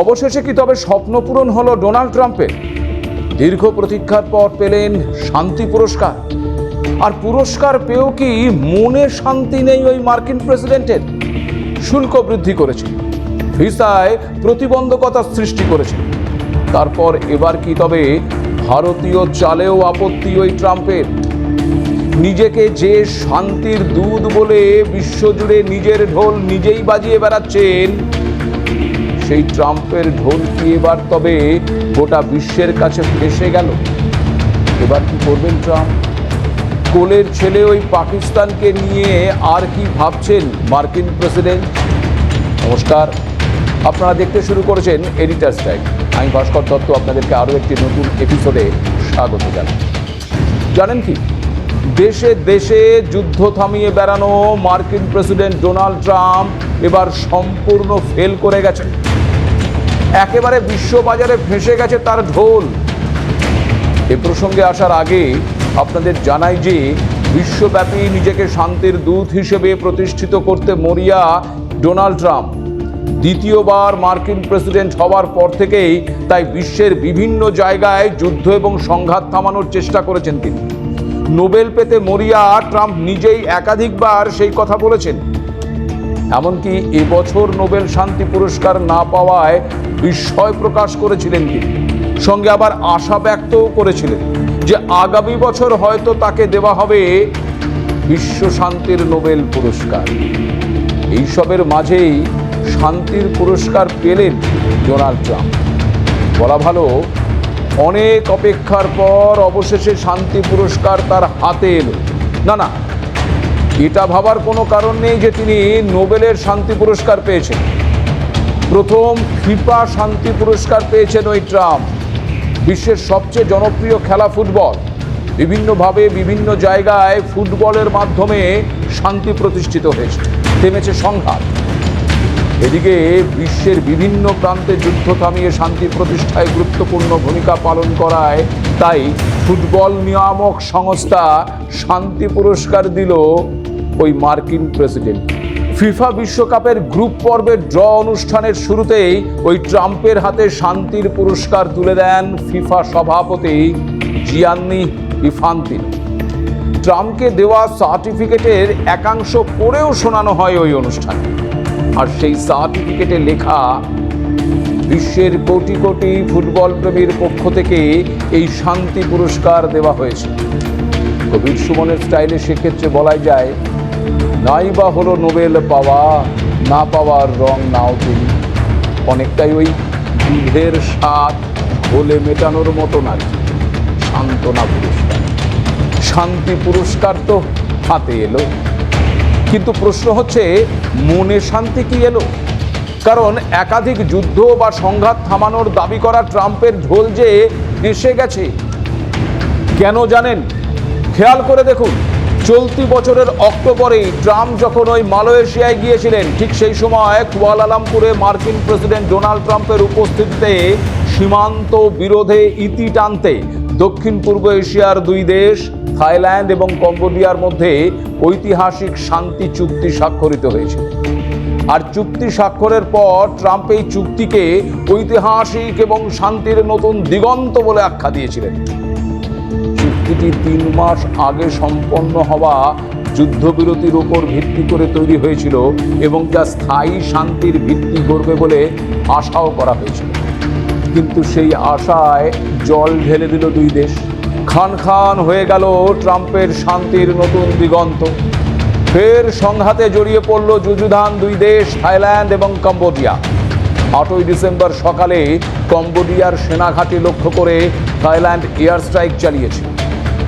অবশেষে কি তবে স্বপ্ন পূরণ হলো ডোনাল্ড ট্রাম্পের? দীর্ঘ প্রতীক্ষার পর পেলেন শান্তি পুরস্কার। আর পুরস্কার পেয়েও কি মনে শান্তি নেই ওই মার্কিন প্রেসিডেন্টের? শুল্ক বৃদ্ধি করেছে ভিসায় প্রতিবন্ধকতা সৃষ্টি করেছে তারপর এবার কি তবে ভারতীয় চালেও আপত্তি ওই ট্রাম্পের? নিজেকে যে শান্তির দুধ বলে বিশ্বজুড়ে নিজের ঢোল নিজেই বাজিয়ে বেড়াচ্ছেন সেই ট্রাম্পের ঢোল কি এবার তবে গোটা বিশ্বের কাছে ফেসে গেল? এবার কি করবেন ট্রাম্প? কোলের ছেলে ওই পাকিস্তানকে নিয়ে আর কি ভাবছেন মার্কিন প্রেসিডেন্ট? নমস্কার, আপনারা দেখতে শুরু করেছেন এডিটার স্ট্রাইক আমি ভাস্কর দত্ত, আপনাদেরকে আরও একটি নতুন এপিসোডে স্বাগত জানাই। জানেন কি? দেশে দেশে যুদ্ধ থামিয়ে বেড়ানো মার্কিন প্রেসিডেন্ট ডোনাল্ড ট্রাম্প এবার সম্পূর্ণ ফেল করে গেছে একেবারে বিশ্ববাজারে ফেঁসে গেছে তার ঢোল। এ প্রসঙ্গে আসার আগে আপনাদের জানাই যে, বিশ্বব্যাপী নিজেকে শান্তির দূত হিসেবে প্রতিষ্ঠিত করতে মরিয়া ডোনাল্ড ট্রাম্প। দ্বিতীয়বার মার্কিন প্রেসিডেন্ট হওয়ার পর থেকেই তাই বিশ্বের বিভিন্ন জায়গায় যুদ্ধ এবং সংঘাত থামানোর চেষ্টা করেছেন তিনি। নোবেল পেতে মরিয়া ট্রাম্প নিজেই একাধিকবার সেই কথা বলেছেন। এমনকি এবছর নোবেল শান্তি পুরস্কার না পাওয়ায় বিস্ময় প্রকাশ করেছিলেন তিনি। সঙ্গে আবার আশা ব্যক্তও করেছিলেন যে আগামী বছর হয়তো তাকে দেওয়া হবে বিশ্ব শান্তির নোবেল পুরস্কার। এইসবের মাঝেই শান্তির পুরস্কার পেলেন ডোনাল্ড ট্রাম্প। বলা ভালো, অনেক অপেক্ষার পর অবশেষে শান্তি পুরস্কার তার হাতে এলো। না না এটা ভাবার কোনো কারণ নেই যে তিনি নোবেলের শান্তি পুরস্কার পেয়েছেন। প্রথম ফিফা শান্তি পুরস্কার পেয়েছেন ওই ট্রাম্প। বিশ্বের সবচেয়ে জনপ্রিয় খেলা ফুটবল। বিভিন্নভাবে বিভিন্ন জায়গায় ফুটবলের মাধ্যমে শান্তি প্রতিষ্ঠিত হয়েছে। থেমেছে সংঘাত। এদিকে বিশ্বের বিভিন্ন প্রান্তে যুদ্ধ থামিয়ে শান্তি প্রতিষ্ঠায় গুরুত্বপূর্ণ ভূমিকা পালন করায় তাই ফুটবল নিয়ামক সংস্থা শান্তি পুরস্কার দিল ওই মার্কিন প্রেসিডেন্ট। ফিফা বিশ্বকাপের গ্রুপ পর্বের ড্র অনুষ্ঠানের শুরুতেই ওই ট্রাম্পের হাতে শান্তির পুরস্কার তুলে দেন ফিফা সভাপতি জিয়ান্নি ইফান্তিন। ট্রাম্পকে দেওয়া সার্টিফিকেটের একাংশ পড়েও শোনানো হয় ওই অনুষ্ঠানে। আর সেই সার্টিফিকেটে লেখা, বিশ্বের কোটি কোটি ফুটবল প্রেমীর পক্ষ থেকে এই শান্তি পুরস্কার দেওয়া হয়েছে। কবির সুমনের স্টাইলে সেক্ষেত্রে বলাই যায় নাই বা হলো নোবেল পাওয়া, না পাওয়ার রং নাও তুমি। অনেকটাই ওই দুধের স্বাদ ঘোলে মেটানোর মতো না সান্ত্বনা পুরস্কার। শান্তি পুরস্কার তো হাতে এলো। কিন্তু প্রশ্ন হচ্ছে, মনে শান্তি কি এলো? কারণ একাধিক যুদ্ধ বা সংঘাত থামানোর দাবি করা ট্রাম্পের ঢোল যে এসে গেছে। কেন জানেন? খেয়াল করে দেখুন। চলতি বছরের অক্টোবরেই ট্রাম্প যখন ওই মালয়েশিয়ায় গিয়েছিলেন, ঠিক সেই সময় কুয়ালালামপুরে মার্কিন প্রেসিডেন্ট ডোনাল্ড ট্রাম্পের উপস্থিতিতে সীমান্ত বিরোধে ইতি টানতে দক্ষিণ পূর্ব এশিয়ার দুই দেশ, থাইল্যান্ড এবং কম্বোডিয়ার মধ্যে ঐতিহাসিক শান্তি চুক্তি স্বাক্ষরিত হয়েছে আর চুক্তি স্বাক্ষরের পর ট্রাম্প এই চুক্তিকে ঐতিহাসিক এবং শান্তির নতুন দিগন্ত বলে আখ্যা দিয়েছিলেন। চুক্তিটি তিন মাস আগে সম্পন্ন হওয়া যুদ্ধবিরতির উপর ভিত্তি করে তৈরি হয়েছিল এবং যা স্থায়ী শান্তির ভিত্তি করবে বলে আশাও করা হয়েছিল। কিন্তু সেই আশায় জল ঢেলে দিল দুই দেশ। খান খান হয়ে গেল ট্রাম্পের শান্তির নতুন দিগন্ত। ফের সংঘাতে জড়িয়ে পড়ল যুযুধান দুই দেশ, থাইল্যান্ড এবং কম্বোডিয়া। আটই ডিসেম্বর সকালে কম্বোডিয়ার সেনাঘাটি লক্ষ্য করে থাইল্যান্ড এয়ার স্ট্রাইক চালিয়েছে।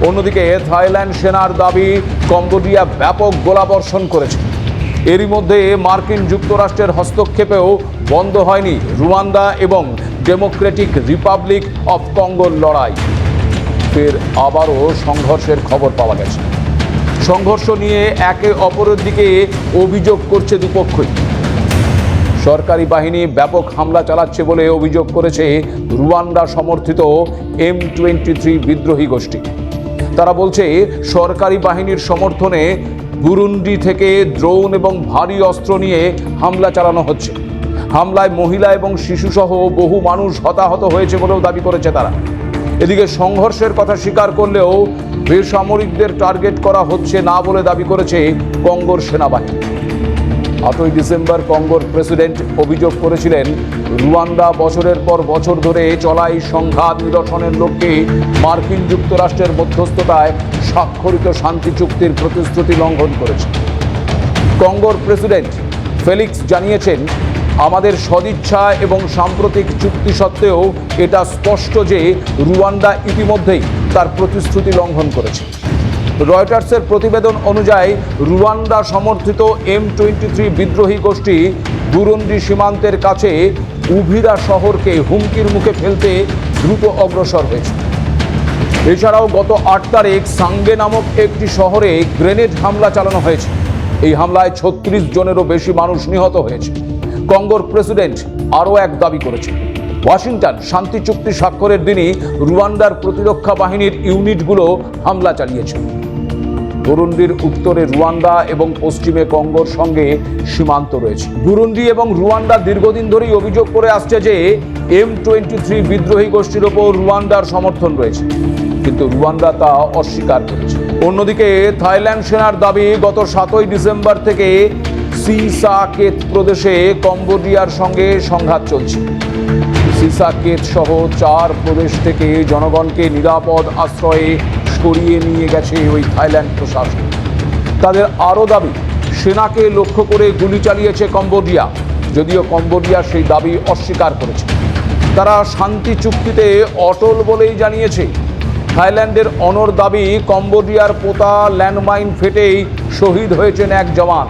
অন্যদিকে থাইল্যান্ড সেনার দাবি, কম্বোডিয়া ব্যাপক গোলাবর্ষণ করেছে। এরই মধ্যে মার্কিন যুক্তরাষ্ট্রের হস্তক্ষেপেও বন্ধ হয়নি রুয়ান্দা এবং ডেমোক্রেটিক রিপাবলিক অফ কঙ্গোর লড়াই। ফের আবারও সংঘর্ষের খবর পাওয়া গেছে। সংঘর্ষ নিয়ে একে অপরের দিকে অভিযোগ করছে দুপক্ষই। সরকারি বাহিনী ব্যাপক হামলা চালাচ্ছে বলে অভিযোগ করেছে রুয়ান্ডা সমর্থিত এম টোয়েন্টি থ্রি বিদ্রোহী গোষ্ঠী। তারা বলছে, সরকারি বাহিনীর সমর্থনে বুরুন্ডি থেকে দ্রোণ এবং ভারী অস্ত্র নিয়ে হামলা চালানো হচ্ছে। হামলায় মহিলা এবং শিশুসহ বহু মানুষ হতাহত হয়েছে বলেও দাবি করেছে তারা। এদিকে সংঘর্ষের কথা স্বীকার করলেও বেসামরিকদের টার্গেট করা হচ্ছে না বলে দাবি করেছে কঙ্গোর সেনাবাহিনী। আটই ডিসেম্বর কঙ্গোর প্রেসিডেন্ট অভিযোগ করেছিলেন, রুয়ান্ডা বছরের পর বছর ধরে চলা এই সংঘাত নিরসনের লক্ষ্যে মার্কিন যুক্তরাষ্ট্রের মধ্যস্থতায় স্বাক্ষরিত শান্তি চুক্তির প্রতিশ্রুতি লঙ্ঘন করেছে। কঙ্গোর প্রেসিডেন্ট ফেলিক্স জানিয়েছেন, আমাদের সদিচ্ছা এবং সাম্প্রতিক চুক্তি সত্ত্বেও এটা স্পষ্ট যে রুয়ান্ডা ইতিমধ্যেই তার প্রতিশ্রুতি লঙ্ঘন করেছে। রয়টার্সের প্রতিবেদন অনুযায়ী, রুয়ান্ডা সমর্থিত এম টোয়েন্টি থ্রি বিদ্রোহী গোষ্ঠী বুরুন্ডি সীমান্তের কাছে উভিরা শহরকে হুমকির মুখে ফেলতে দ্রুত অগ্রসর হয়েছে। এছাড়াও গত আট তারিখ সাঙ্গে নামক একটি শহরে গ্রেনেড হামলা চালানো হয়েছে। এই হামলায় ছত্রিশ জনেরও বেশি মানুষ নিহত হয়েছে। কঙ্গোর প্রেসিডেন্ট আরও এক দাবি করেছে ওয়াশিংটন, শান্তি চুক্তি স্বাক্ষরের দিনই রুয়ান্ডার প্রতিরক্ষা বাহিনীর ইউনিটগুলো হামলা চালিয়েছে। বুরুন্ডির উত্তরে রুয়ান্ডা এবং পশ্চিমে কঙ্গোর সঙ্গে সীমান্ত রয়েছে। বুরুন্ডি এবং রুয়ান্ডা দীর্ঘদিন ধরেই অভিযোগ করে আসছে যে এম টোয়েন্টি থ্রি বিদ্রোহী গোষ্ঠীর ওপর রুয়ান্ডার সমর্থন রয়েছে। কিন্তু রুয়ান্ডা তা অস্বীকার করেছে। অন্যদিকে থাইল্যান্ড সেনার দাবি, গত সাতই ডিসেম্বর থেকে সিসাকেত প্রদেশে কম্বোডিয়ার সঙ্গে সংঘাত চলছে। সিসাকেত সহ চার প্রদেশ থেকে জনগণকে নিরাপদ আশ্রয়ে সরিয়ে নিয়ে গেছে ওই থাইল্যান্ড প্রশাসন। তাদের আরও দাবি, সেনাকে লক্ষ্য করে গুলি চালিয়েছে কম্বোডিয়া, যদিও কম্বোডিয়া সেই দাবি অস্বীকার করেছে। তারা শান্তি চুক্তিতে অটল বলেই জানিয়েছে, থাইল্যান্ডের অনর দাবি কম্বোডিয়ার পোতা ল্যান্ডমাইন ফেটেই শহীদ হয়েছেন এক জওয়ান।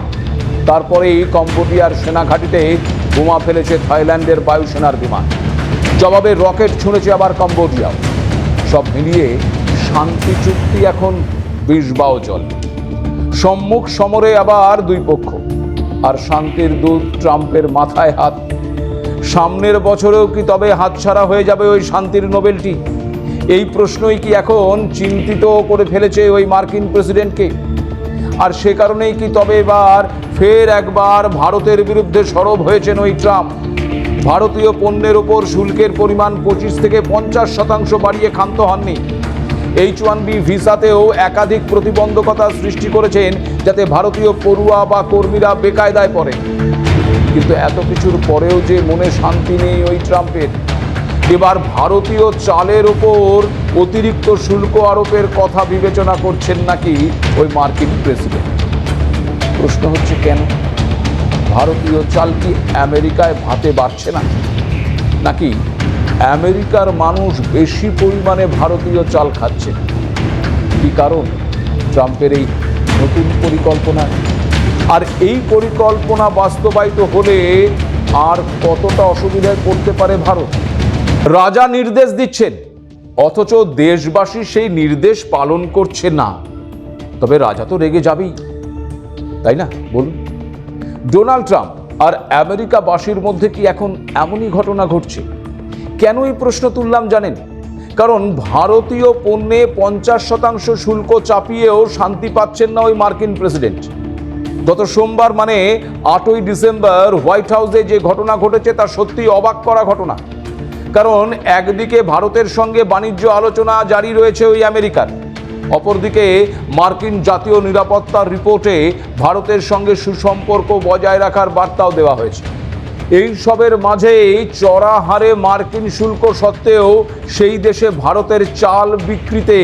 তারপরেই কম্বোডিয়ার সেনাঘাঁটিতে বোমা ফেলেছে থাইল্যান্ডের বায়ুসেনার বিমান। জবাবে রকেট ছুঁড়েছে আবার কম্বোডিয়া সব মিলিয়ে শান্তি চুক্তি এখন বিষবাও জল। সম্মুখ সমরে আবার দুই পক্ষ, আর শান্তির দূত ট্রাম্পের মাথায় হাত। সামনের বছরেও কি তবে হাতছাড়া হয়ে যাবে ওই শান্তির নোবেলটি? এই প্রশ্নই কি এখন চিন্তিত করে ফেলেছে ওই মার্কিন প্রেসিডেন্টকে? আর সে কারণেই কি তবে এবার ফের একবার ভারতের বিরুদ্ধে সরব হয়েছেন ওই ট্রাম্প? ভারতীয় পণ্যের ওপর শুল্কের পরিমাণ পঁচিশ থেকে পঞ্চাশ শতাংশ বাড়িয়ে ক্ষান্ত হননি। এইচ ওয়ান বি ভিসাতেও একাধিক প্রতিবন্ধকতা সৃষ্টি করেছেন যাতে ভারতীয় পড়ুয়া বা কর্মীরা বেকায়দায় পড়ে কিন্তু এত কিছুর পরেও যে মনে শান্তি নেই ওই ট্রাম্পের। এবার ভারতীয় চালের ওপর অতিরিক্ত শুল্ক আরোপের কথা বিবেচনা করছেন নাকি ওই মার্কিন প্রেসিডেন্ট। প্রশ্ন হচ্ছে কেন? ভারতীয় চাল কি আমেরিকায় ভাতে বাড়ছে না? নাকি আমেরিকার মানুষ বেশি পরিমাণে ভারতীয় চাল খাচ্ছে কি কারণ? ট্রাম্পের এই নতুন পরিকল্পনা। আর এই পরিকল্পনা বাস্তবায়িত হলে আর কতটা অসুবিধায় পড়তে পারে ভারত? রাজা নির্দেশ দিচ্ছেন, অথচ দেশবাসী সেই নির্দেশ পালন করছে না। তবে রাজা তো রেগে যাবেই। তাই না? বলুন। ডোনাল্ড ট্রাম্প আর আমেরিকাবাসীর মধ্যে কি এখন এমনই ঘটনা ঘটছে? কেন এই প্রশ্ন তুললাম জানেন? কারণ ভারতীয় পণ্যে পঞ্চাশ শতাংশ শুল্ক চাপিয়েও শান্তি পাচ্ছেন না ওই মার্কিন প্রেসিডেন্ট। গত সোমবার মানে আটই ডিসেম্বর হোয়াইট হাউসে যে ঘটনা ঘটেছে তা সত্যি অবাক করা ঘটনা। কারণ একদিকে ভারতের সঙ্গে বাণিজ্য আলোচনা জারি রয়েছে ওই আমেরিকার। অপরদিকে মার্কিন জাতীয় নিরাপত্তার রিপোর্টে ভারতের সঙ্গে সুসম্পর্ক বজায় রাখার বার্তাও দেওয়া হয়েছে। এই সবের মাঝেই চড়া হারে মার্কিন শুল্ক সত্ত্বেও সেই দেশে ভারতের চাল বিক্রিতে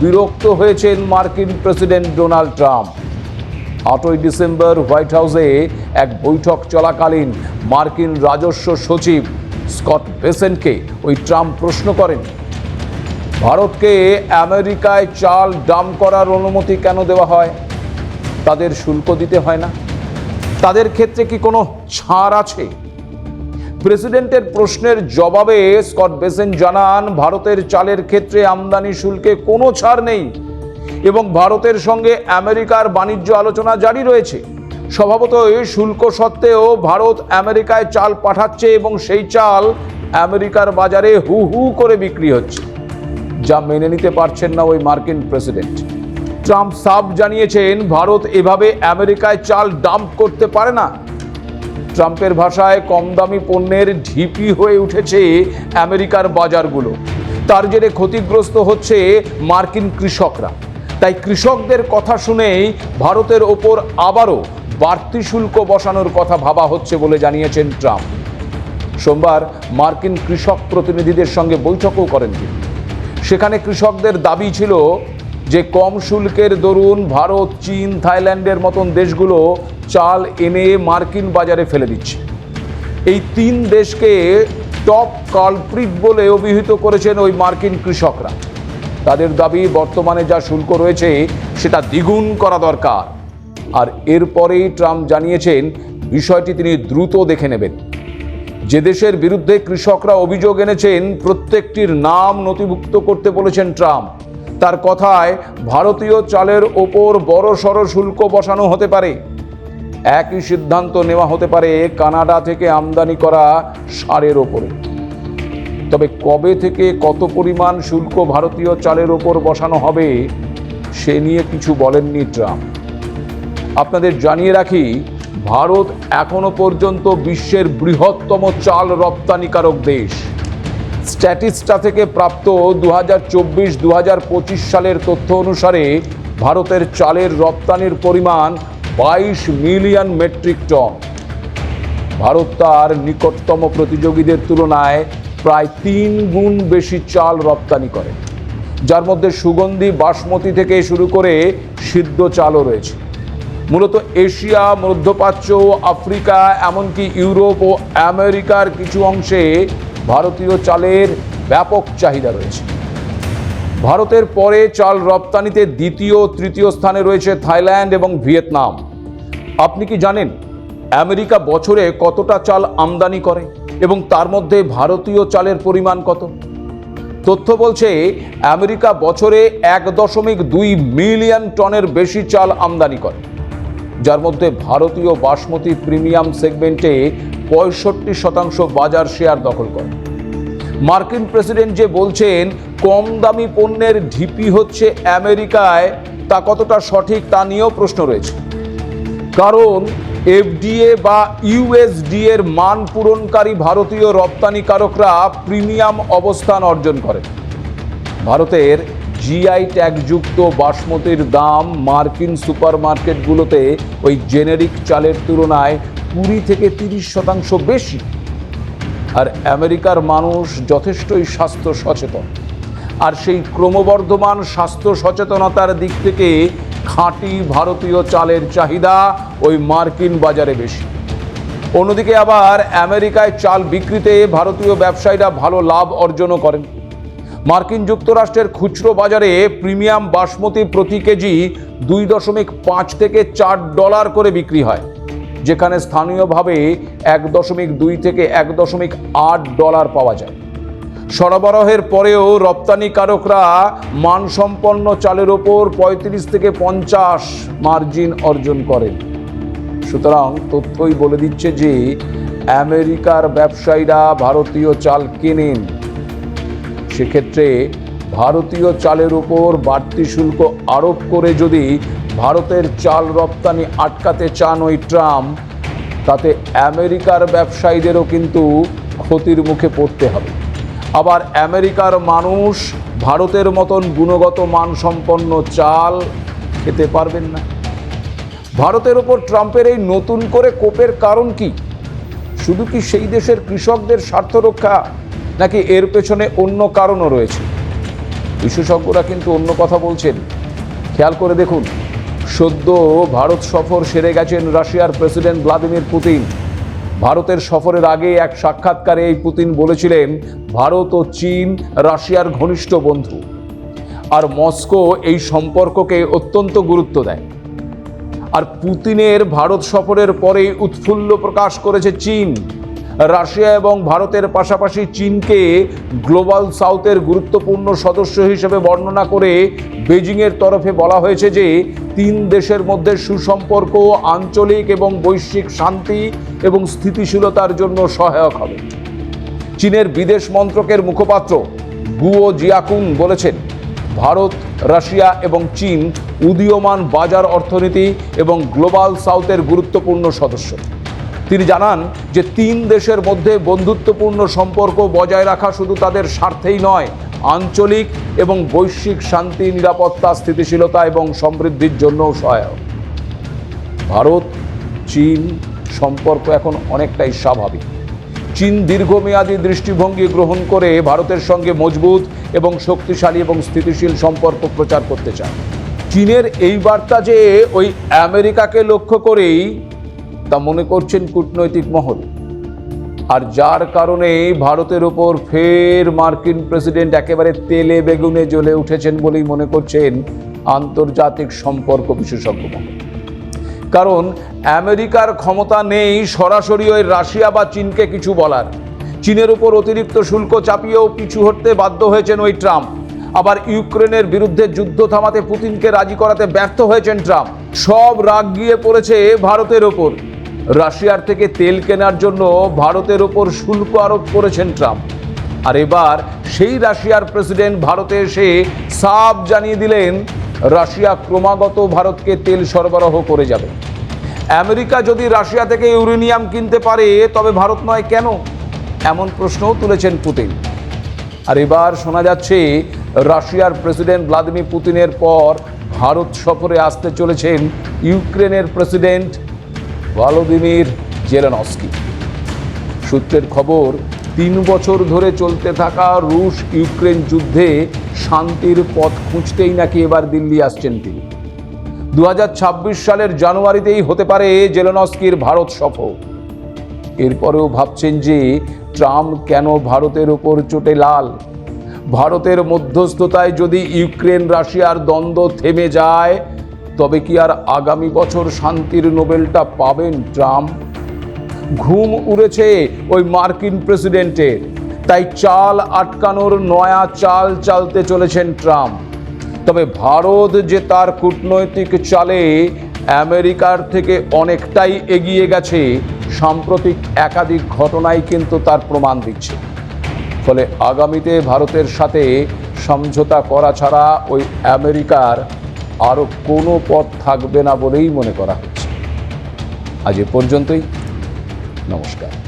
বিরক্ত হয়েছেন মার্কিন প্রেসিডেন্ট ডোনাল্ড ট্রাম্প। আটই ডিসেম্বর হোয়াইট হাউসে এক বৈঠক চলাকালীন মার্কিন রাজস্ব সচিব স্কট বেসেনকে ওই ট্রাম্প প্রশ্ন করেন, ভারতকে আমেরিকায় চাল ডাম করার অনুমতি কেন দেওয়া হয়? তাদের শুল্ক দিতে হয় না? তাদের ক্ষেত্রে কি কোনো ছাড় আছে? প্রেসিডেন্টের প্রশ্নের জবাবে স্কট বেসেন জানান, ভারতের চালের ক্ষেত্রে আমদানি শুল্কে কোনো ছাড় নেই এবং ভারতের সঙ্গে আমেরিকার বাণিজ্য আলোচনা জারি রয়েছে। স্বভাবতই শুল্ক সত্ত্বেও ভারত আমেরিকায় চাল পাঠাচ্ছে এবং সেই চাল আমেরিকার বাজারে হু হু করে বিক্রি হচ্ছে, যা মেনে নিতে পারছেন না ওই মার্কিন প্রেসিডেন্ট। ট্রাম্প সাব জানিয়েছেন, ভারত এভাবে আমেরিকায় চাল ডাম্প করতে পারে না। ট্রাম্পের ভাষায় কম দামি পণ্যের ঢিপি হয়ে উঠেছে আমেরিকার বাজারগুলো। তার জেরে ক্ষতিগ্রস্ত হচ্ছে মার্কিন কৃষকরা। তাই কৃষকদের কথা শুনেই ভারতের ওপর আবারও বাড়তি শুল্ক বসানোর কথা ভাবা হচ্ছে বলে জানিয়েছেন ট্রাম্প। সোমবার মার্কিন কৃষক প্রতিনিধিদের সঙ্গে বৈঠকও করেন তিনি। সেখানে কৃষকদের দাবি ছিল যে কম শুল্কের দরুন ভারত, চীন, থাইল্যান্ডের মতন দেশগুলো চাল এনে মার্কিন বাজারে ফেলে দিচ্ছে। এই তিন দেশকে টপ কালপ্রিট বলে অভিহিত করেছেন ওই মার্কিন কৃষকরা। তাদের দাবি, বর্তমানে যা শুল্ক রয়েছে, সেটা দ্বিগুণ করা দরকার। আর এরপরেই ট্রাম্প জানিয়েছেন, বিষয়টি তিনি দ্রুত দেখে নেবেন। যে দেশের বিরুদ্ধে কৃষকরা অভিযোগ এনেছেন, প্রত্যেকটির নাম নথিভুক্ত করতে বলেছেন ট্রাম্প। তার কথায় ভারতীয় চালের ওপর বড় সড় শুল্ক বসানো হতে পারে। একই সিদ্ধান্ত নেওয়া হতে পারে কানাডা থেকে আমদানি করা সারের ওপরে। তবে কবে থেকে কত পরিমাণ শুল্ক ভারতীয় চালের ওপর বসানো হবে, সে নিয়ে কিছু বলেননি ট্রাম্প। আপনাদের জানিয়ে রাখি, ভারত এখনও পর্যন্ত বিশ্বের বৃহত্তম চাল রপ্তানিকারক দেশ। স্ট্যাটিস্টা থেকে প্রাপ্ত দু হাজার চব্বিশ দু হাজার পঁচিশ সালের তথ্য অনুসারে ভারতের চালের রপ্তানির পরিমাণ বাইশ মিলিয়ন মেট্রিক টন। ভারত তার নিকটতম প্রতিযোগীদের তুলনায় প্রায় তিন গুণ বেশি চাল রপ্তানি করে, যার মধ্যে সুগন্ধি, বাসমতি থেকে শুরু করে সিদ্ধ চালও রয়েছে। মূলত এশিয়া, মধ্যপ্রাচ্য, আফ্রিকা, এমনকি ইউরোপ ও আমেরিকার কিছু অংশে ভারতীয় চালের ব্যাপক চাহিদা রয়েছে। ভারতের পরে চাল রপ্তানিতে দ্বিতীয় তৃতীয় স্থানে রয়েছে থাইল্যান্ড এবং ভিয়েতনাম। আপনি কি জানেন আমেরিকা বছরে কতটা চাল আমদানি করে এবং তার মধ্যে ভারতীয় চালের পরিমাণ কত? তথ্য বলছে আমেরিকা বছরে এক দশমিক দুই মিলিয়ন টনের বেশি চাল আমদানি করে, যার মধ্যে ভারতীয় বাসমতি প্রিমিয়াম সেগমেন্টে পঁয়ষট্টি শতাংশ বাজার শেয়ার দখল করে। মার্কিন প্রেসিডেন্ট যে বলছেন কম দামি পণ্যের ঢিপি হচ্ছে আমেরিকায়, তা কতটা সঠিক তা নিয়েও প্রশ্ন রয়েছে। কারণ, এফডিএ বা ইউএসডি এর মান পূরণকারী ভারতীয় রপ্তানিকারকরা প্রিমিয়াম অবস্থান অর্জন করে। ভারতের জিআই ট্যাগযুক্ত বাসমতির দাম মার্কিন সুপারমার্কেটগুলোতে ওই জেনেরিক চালের তুলনায় কুড়ি থেকে তিরিশ শতাংশ বেশি। আর আমেরিকার মানুষ যথেষ্টই স্বাস্থ্য সচেতন। আর সেই ক্রমবর্ধমান স্বাস্থ্য সচেতনতার দিক থেকে খাঁটি ভারতীয় চালের চাহিদা ওই মার্কিন বাজারে বেশি। অন্যদিকে আবার আমেরিকায় চাল বিক্রিতে ভারতীয় ব্যবসায়ীরা ভালো লাভ অর্জনও করেন। মার্কিন যুক্তরাষ্ট্রের খুচরো বাজারে প্রিমিয়াম বাসমতি প্রতি কেজি দুই দশমিক পাঁচ থেকে চার ডলার করে বিক্রি হয়। যেখানে স্থানীয়ভাবে এক দশমিক দুই থেকে এক দশমিক আট ডলার পাওয়া যায়। সরবরাহের পরেও রপ্তানিকারকরা মানসম্পন্ন চালের ওপর পঁয়ত্রিশ থেকে পঞ্চাশ মার্জিন অর্জন করেন। সুতরাং তথ্যই বলে দিচ্ছে যে আমেরিকার ব্যবসায়ীরা ভারতীয় চাল কেনেন। সেক্ষেত্রে ভারতীয় চালের উপর বাড়তি শুল্ক আরোপ করে যদি ভারতের চাল রপ্তানি আটকাতে চান ওই ট্রাম্প, তাতে আমেরিকার ব্যবসায়ীদেরও কিন্তু ক্ষতির মুখে পড়তে হবে। আবার আমেরিকার মানুষ ভারতের মতন গুণগত মানসম্পন্ন চাল খেতে পারবেন না। ভারতের ওপর ট্রাম্পের এই নতুন করে কোপের কারণ কি? শুধু কি সেই দেশের কৃষকদের স্বার্থ রক্ষা, নাকি এর পেছনে অন্য কারণও রয়েছে? বিশেষজ্ঞরা কিন্তু অন্য কথা বলছেন। খেয়াল করে দেখুন। সদ্য ভারত সফর সেরে গেছেন রাশিয়ার প্রেসিডেন্ট ভ্লাদিমির পুতিন। ভারতের সফরের আগে এক সাক্ষাৎকারে এই পুতিন বলেছিলেন, ভারত ও চীন রাশিয়ার ঘনিষ্ঠ বন্ধু। আর মস্কো এই সম্পর্ককে অত্যন্ত গুরুত্ব দেয়। আর পুতিনের ভারত সফরের পরেই উৎফুল্ল প্রকাশ করেছে চীন। রাশিয়া এবং ভারতের পাশাপাশি চীনকে গ্লোবাল সাউথের গুরুত্বপূর্ণ সদস্য হিসেবে বর্ণনা করে বেজিংয়ের তরফে বলা হয়েছে যে তিন দেশের মধ্যে সুসম্পর্ক, আঞ্চলিক এবং বৈশ্বিক শান্তি এবং স্থিতিশীলতার জন্য সহায়ক হবে। চীনের বিদেশ মন্ত্রকের মুখপাত্র গুও জিয়াকুন বলেছেন, ভারত, রাশিয়া এবং চীন উদীয়মান বাজার অর্থনীতি এবং গ্লোবাল সাউথের গুরুত্বপূর্ণ সদস্য। তিনি জানান যে তিন দেশের মধ্যে বন্ধুত্বপূর্ণ সম্পর্ক বজায় রাখা শুধু তাদের স্বার্থেই নয়, আঞ্চলিক এবং বৈশ্বিক শান্তি, নিরাপত্তা, স্থিতিশীলতা এবং সমৃদ্ধির জন্যও সহায়ক। ভারত, চীন সম্পর্ক এখন অনেকটাই স্বাভাবিক। চীন দীর্ঘমেয়াদী দৃষ্টিভঙ্গি গ্রহণ করে ভারতের সঙ্গে মজবুত এবং শক্তিশালী এবং স্থিতিশীল সম্পর্ক প্রচার করতে চায়। চীনের এই বার্তা যে ওই আমেরিকাকে লক্ষ্য করেই তা মনে করছেন কূটনৈতিক মহল। আর যার কারণে ভারতের ওপর ফের মার্কিন প্রেসিডেন্ট একেবারে তেলে বেগুনে জ্বলে উঠেছেন বলেই মনে করছেন আন্তর্জাতিক সম্পর্ক বিশেষজ্ঞ কারণ আমেরিকার ক্ষমতা নেই সরাসরি ওই রাশিয়া বা চীনকে কিছু বলার। চীনের উপর অতিরিক্ত শুল্ক চাপিয়েও পিছু হটতে বাধ্য হয়েছেন ওই ট্রাম্প। আবার ইউক্রেনের বিরুদ্ধে যুদ্ধ থামাতে পুতিনকে রাজি করাতে ব্যর্থ হয়েছেন ট্রাম্প। সব রাগ গিয়ে পড়েছে ভারতের ওপর। রাশিয়ার থেকে তেল কেনার জন্য ভারতের ওপর শুল্ক আরোপ করেছেন ট্রাম্প। আর এবার সেই রাশিয়ার প্রেসিডেন্ট ভারতে এসে সাফ জানিয়ে দিলেন, রাশিয়া ক্রমাগত ভারতকে তেল সরবরাহ করে যাবে। আমেরিকা যদি রাশিয়া থেকে ইউরেনিয়াম কিনতে পারে, তবে ভারত নয় কেন? এমন প্রশ্নও তুলেছেন পুতিন। আর এবার শোনা যাচ্ছে, রাশিয়ার প্রেসিডেন্ট ভ্লাদিমির পুতিনের পর ভারত সফরে আসতে চলেছেন ইউক্রেনের প্রেসিডেন্ট ভলোদিমির জেলেনস্কি। সূত্রের খবর, তিন বছর ধরে চলতে থাকা রুশ ইউক্রেন যুদ্ধে শান্তির পথ খুঁজতেই নাকি এবার দিল্লি আসছেন তিনি। দু হাজার ছাব্বিশ সালের জানুয়ারিতেই হতে পারে জেলেনস্কির ভারত সফর। এরপরেও ভাবছেন যে ট্রাম্প কেন ভারতের ওপর চোটে লাল? ভারতের মধ্যস্থতায় যদি ইউক্রেন রাশিয়ার দ্বন্দ্ব থেমে যায় তবে কি আর আগামী বছর শান্তির নোবেলটা পাবেন ট্রাম্প? ঘুম উড়েছে ওই মার্কিন প্রেসিডেন্টের। তাই চাল আটকানোর নয়া চাল চালতে চলেছেন ট্রাম্প। তবে ভারত যে তার কূটনৈতিক চালে আমেরিকার থেকে অনেকটাই এগিয়ে গেছে, সাম্প্রতিক একাধিক ঘটনাই কিন্তু তার প্রমাণ দিচ্ছে। ফলে আগামীতে ভারতের সাথে সমঝোতা করা ছাড়া ওই আমেরিকার আরও কোনো পথ থাকবে না বলেই মনে করা হচ্ছে। আজ এ পর্যন্তই। নমস্কার।